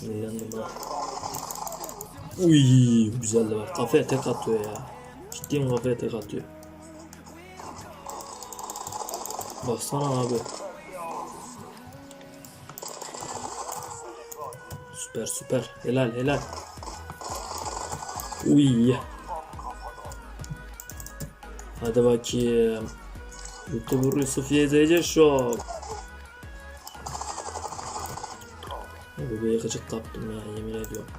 Sinirlendim ha. Uy güzeldi bak. Kafaya tek atıyor ya. Ciddiyim kafaya tek atıyor. Baksana abi. Süper süper. Helal helal. Uy. Hadi bakayım. YouTuber Yusuf YZC Show. Bir yakacık kaptım ya yemin ediyorum.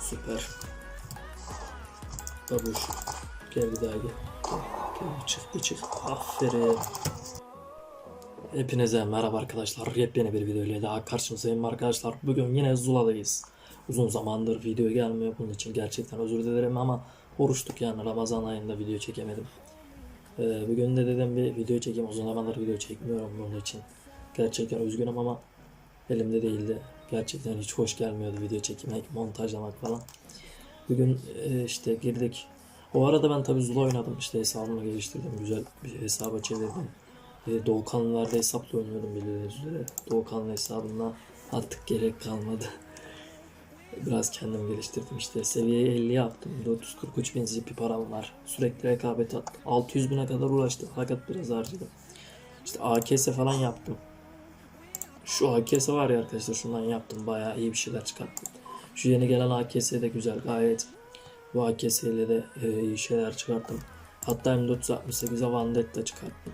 Süper. Babuş. Gel bir daha gel. Gel, çık bir çık. Aferin. Hepinize merhaba arkadaşlar. Yepyeni bir video ile daha karşınızdayım arkadaşlar. Bugün yine Zula'dayız. Uzun zamandır video gelmiyor. Bunun için gerçekten özür dilerim ama oruçtuk yani Ramazan ayında video çekemedim. Ee, bugün de dedim bir video çekeyim. Uzun zamandır video çekmiyorum bunun için. Gerçekten üzgünüm ama elimde değildi. Gerçekten hiç hoş gelmiyordu video çekmek, montajlamak falan. Bugün e, işte girdik. O arada ben tabii Zula oynadım. İşte hesabımı geliştirdim. Güzel bir hesaba çevirdim. E, Doğukanlılar'da hesapla oynuyordum bildiğiniz üzere. Doğukanlı hesabından artık gerek kalmadı. Biraz kendim geliştirdim işte. Seviye 50 yaptım. 443 bin zipi param var. Sürekli rekabet attım. 600 bine kadar uğraştım. Fakat biraz harcadım. İşte AKS falan yaptım. Şu AKS var ya arkadaşlar şundan yaptım. Bayağı iyi bir şeyler çıkarttım. Şu yeni gelen AKS de güzel. Gayet bu AKS ile de e, iyi şeyler çıkarttım. Hatta M468'e Vandetta çıkarttım.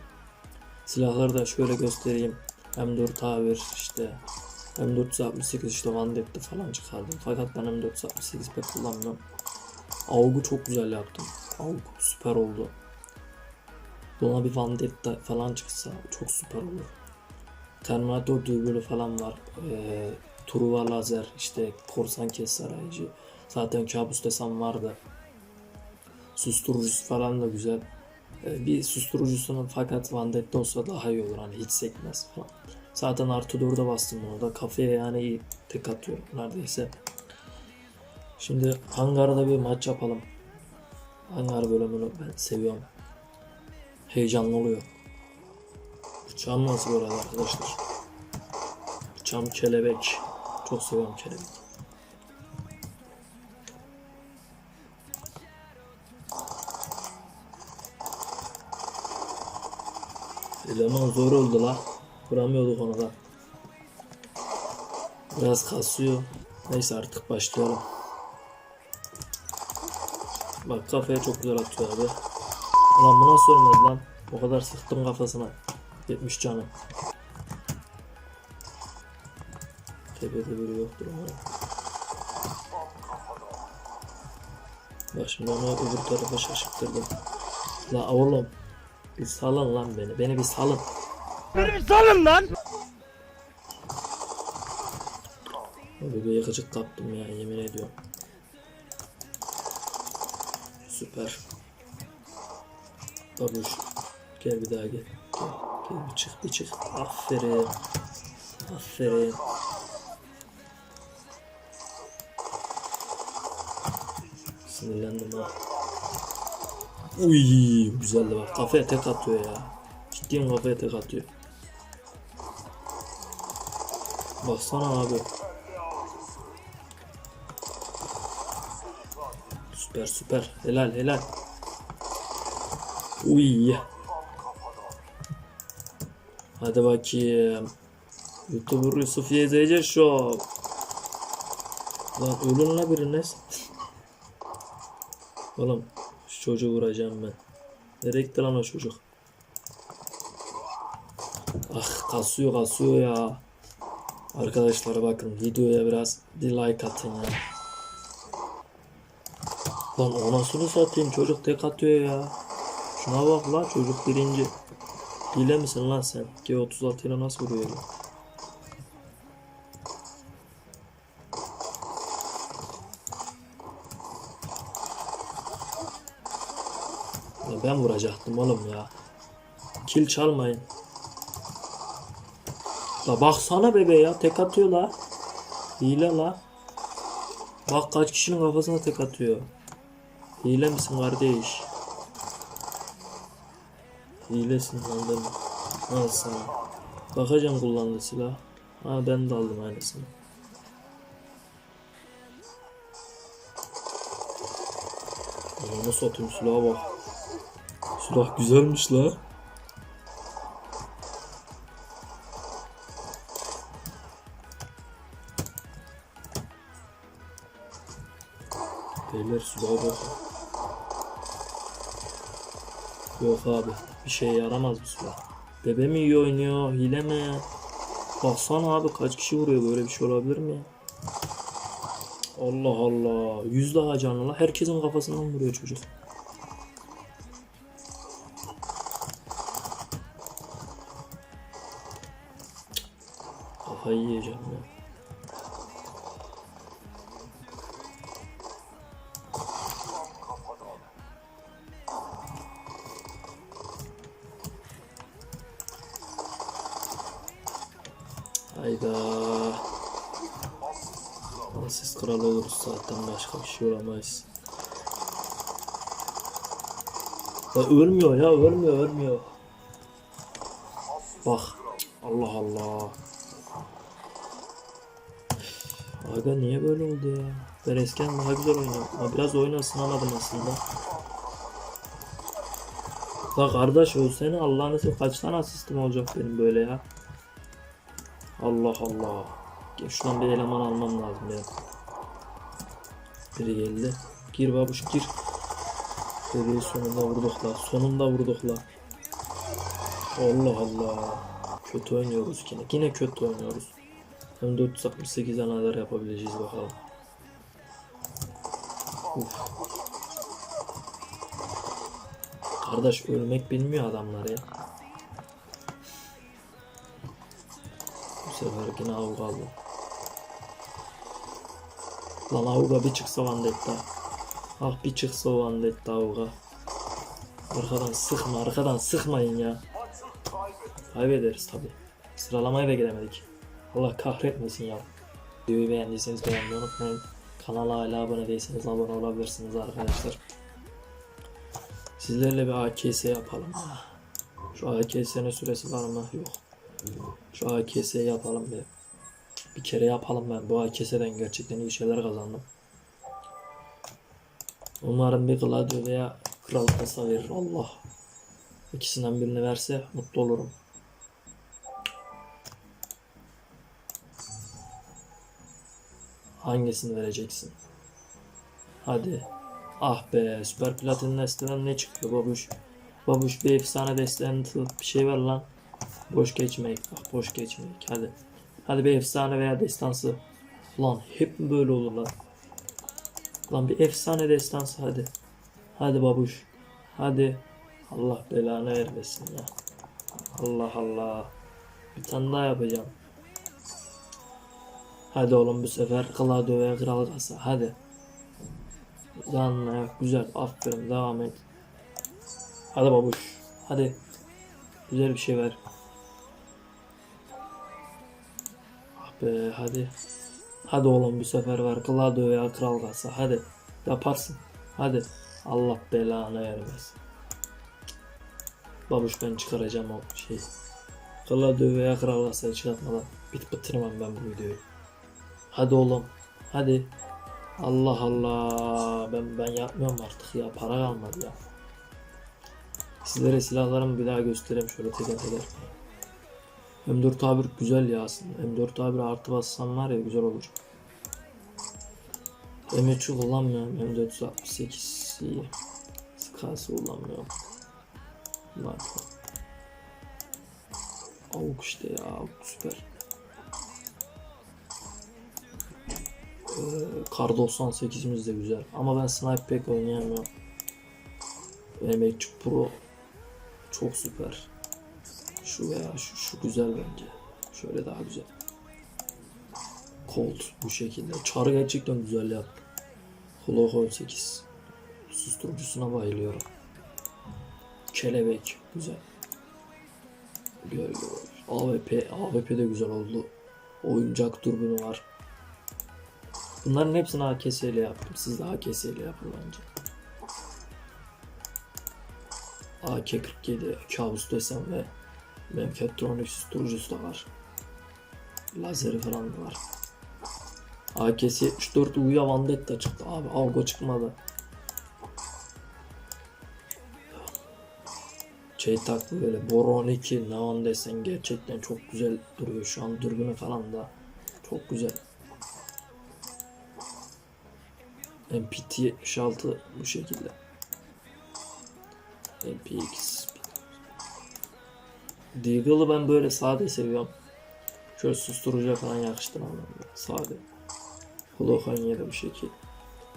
Silahları da şöyle göstereyim. M4 A1 işte M468 işte Vandetta falan çıkardım. Fakat ben M468 pek kullanmıyorum. AUG'u çok güzel yaptım. AUG süper oldu. Buna bir Vandetta falan çıksa çok süper olur. Terminator dürbünü falan var. Ee, Truva lazer, işte korsan kes sarayıcı. Zaten kabus desem vardı. Susturucusu falan da güzel. Ee, bir susturucusunun fakat Vandetta olsa daha iyi olur. Hani hiç sekmez falan. Zaten artı 4'e bastım bunu da. Kafaya yani iyi tek atıyorum neredeyse. Şimdi hangarda bir maç yapalım. Hangar bölümünü ben seviyorum. Heyecanlı oluyor. Uçağım nasıl bu arada arkadaşlar? Uçağım kelebek. Çok seviyorum kelebek. Eleman zor oldu la. Kuramıyorduk onu da. Biraz kasıyor. Neyse artık başlayalım. Bak kafaya çok güzel atıyor abi. Ulan bu nasıl ölmedi lan? O kadar sıktım kafasına. 70 canım. Tepede biri yoktur umarım. Bak şimdi onu öbür tarafa şaşırttırdım. La oğlum. Bir salın lan beni. Beni bir salın. Beni salın lan. Abi bir yakacık kaptım ya yemin ediyorum. Süper. Babuş. Gel bir daha gel. Gel, gel bir çık bir çık. Aferin. Aferin. Sinirlendim ha. Uy güzeldi bak. Kafaya tek atıyor ya. Ciddiyim kafaya tek atıyor. Baksana abi. Süper süper. Helal helal. Uy. Hadi bakayım. YouTuber Yusuf YZC Show. Lan ölün la biriniz. Oğlum şu çocuğu vuracağım ben. Nereye gitti lan o çocuk? Ah kasıyor kasıyor ya. Arkadaşlar bakın videoya biraz bir like atın ya. Lan o nasıl satayım çocuk tek atıyor ya. Şuna bak la çocuk birinci. Hile misin lan sen? G36 ile nasıl vuruyor ya? Ben vuracaktım oğlum ya. Kil çalmayın. La baksana bebe ya tek atıyor la. Hile la. Bak kaç kişinin kafasına tek atıyor. Hile misin kardeş? Hilesin ben. Al sana. Bakacağım kullandığı silah. Ha ben de aldım aynısını. Ananı satayım silaha bak. Silah güzelmiş la. Beyler silaha bak. Yok abi bir şey yaramaz bu silah. Bebe mi iyi oynuyor hile mi? Baksana abi kaç kişi vuruyor böyle bir şey olabilir mi? Allah Allah. Yüz daha canlı. Herkesin kafasından vuruyor çocuk. Kafayı yiyeceğim ya. Hayda. Ama siz kral oluruz zaten başka bir şey olamayız. Ya ölmüyor ya ölmüyor ölmüyor. Bak Allah Allah. Aga niye böyle oldu ya? Ben eskiden daha güzel oynuyordum. Ama biraz oyunu ısınamadım aslında. La kardeş ölsene Allah'ını seversen kaç tane asistim olacak benim böyle ya? Allah Allah. Gel bir eleman almam lazım benim. Biri geldi. Gir babuş gir. Bebeği sonunda vurduk la. Sonunda vurduk la. Allah Allah. Kötü oynuyoruz yine. Yine kötü oynuyoruz. Hem 468 analar yapabileceğiz bakalım. Uf. Kardeş ölmek bilmiyor adamlar ya. Sefer yine avga aldı. Lan avga bir çıksa vandetta. Ah bir çıksa vandetta avga. Arkadan sıkma arkadan sıkmayın ya. Kaybederiz tabi. Sıralamaya da giremedik. Allah kahretmesin ya. Videoyu beğendiyseniz beğenmeyi unutmayın. Kanala hala abone değilseniz abone olabilirsiniz arkadaşlar. Sizlerle bir AKS yapalım. Şu AKS'nin süresi var mı? Yok. Şu AKS yapalım bir. Bir kere yapalım ben. Bu AKS'den gerçekten iyi şeyler kazandım. Umarım bir Gladio veya Kral Kasa verir Allah. İkisinden birini verse mutlu olurum. Hangisini vereceksin? Hadi. Ah be süper platin desteden ne çıkıyor babuş? Babuş bir efsane desten bir şey ver lan. Boş geçmek bak boş geçmek hadi. Hadi bir efsane veya destansı. Lan hep mi böyle olur lan? Lan bir efsane destansı hadi. Hadi babuş. Hadi. Allah belanı vermesin ya. Allah Allah. Bir tane daha yapacağım. Hadi oğlum bu sefer Gladio veya Kral Kasa hadi. Zanlı güzel aferin devam et. Hadi babuş. Hadi. Güzel bir şey ver. Be hadi. Hadi oğlum bu sefer ver Gladio veya Kral Kasa hadi. Yaparsın. Hadi. Allah belanı vermesin. Babuş ben çıkaracağım o şeyi. Gladio veya Kral Kasa'yı çıkartmadan bit bitirmem ben bu videoyu. Hadi oğlum. Hadi. Allah Allah. Ben ben yapmıyorum artık ya. Para kalmadı ya. Sizlere silahlarımı bir daha göstereyim şöyle teker teker. M4 tabir güzel ya aslında. M4 tabir artı bassam var ya güzel olur. M3'ü kullanmıyorum. M468 iyi. Skası kullanmıyorum. Bak. Avuk işte ya. Avuk süper. Ee, Kar 98'imiz de güzel. Ama ben sniper pek oynayamıyorum. Ekçük Pro çok süper. Şu veya şu, şu güzel bence. Şöyle daha güzel. Colt bu şekilde. Çar gerçekten güzel yaptı. Glock 18. Susturucusuna bayılıyorum. Kelebek güzel. Gör gör. AWP, AWP de güzel oldu. Oyuncak dürbünü var. Bunların hepsini AKS ile yaptım. Siz de AKS ile yapın bence. AK-47 kabus desem ve Memketronic susturucusu da var. Lazeri falan da var. AKS 74 Uya Vandetta çıktı abi. Avgo çıkmadı. Şey taktı böyle Boron 2 Neon desen gerçekten çok güzel duruyor şu an dürbünü falan da çok güzel. MPT 76 bu şekilde. MPX Deagle'ı ben böyle sade seviyorum. Şöyle susturucuya falan yakıştıramam. ben. Sade. Holocan yeri bu şekil.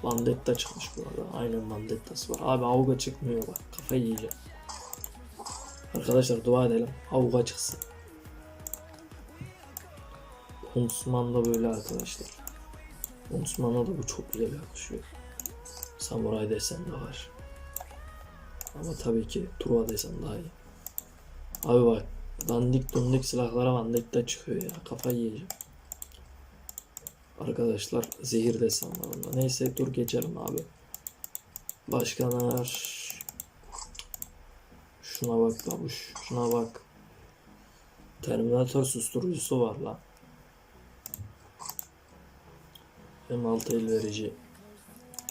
Vandetta çıkmış bu arada. Aynen Vandetta'sı var. Abi Auga çıkmıyor bak. Kafayı yiyeceğim. Arkadaşlar dua edelim. Auga çıksın. Huntsman da böyle arkadaşlar. Huntsman'a da bu çok güzel yakışıyor. Samuray desen de var. Ama tabii ki Truva desen daha iyi. Abi bak dandik dundik silahlara Vandetta çıkıyor ya. Kafayı yiyeceğim. Arkadaşlar zehir destanlarında. Neyse dur geçelim abi. Başkanlar. Şuna bak babuş. Şuna bak. Terminator susturucusu var lan. M6 el verici.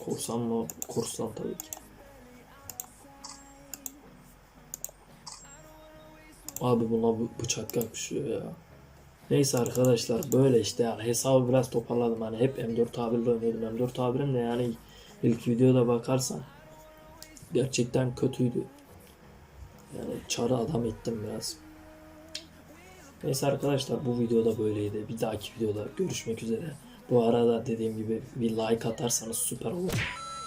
Korsan mı? Korsan tabii ki. Abi buna bu- bıçak yakışıyor ya. Neyse arkadaşlar böyle işte yani hesabı biraz toparladım hani hep M4 tabirle oynuyordum M4 tabirim de yani ilk videoda bakarsan gerçekten kötüydü. Yani çarı adam ettim biraz. Neyse arkadaşlar bu videoda böyleydi. Bir dahaki videoda görüşmek üzere. Bu arada dediğim gibi bir like atarsanız süper olur.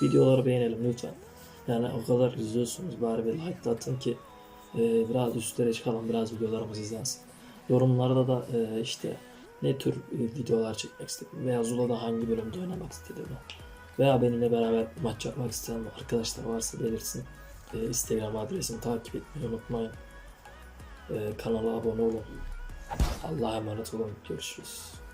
Videoları beğenelim lütfen. Yani o kadar izliyorsunuz bari bir like atın ki e, biraz üstlere çıkalım biraz videolarımız izlensin. Yorumlarda da e, işte ne tür e, videolar çekmek istediğimi veya Zula'da hangi bölümde oynamak istediğimi veya benimle beraber maç yapmak isteyen arkadaşlar varsa belirsin. E, Instagram adresimi takip etmeyi unutmayın. E, kanala abone olun. Allah'a emanet olun. Görüşürüz.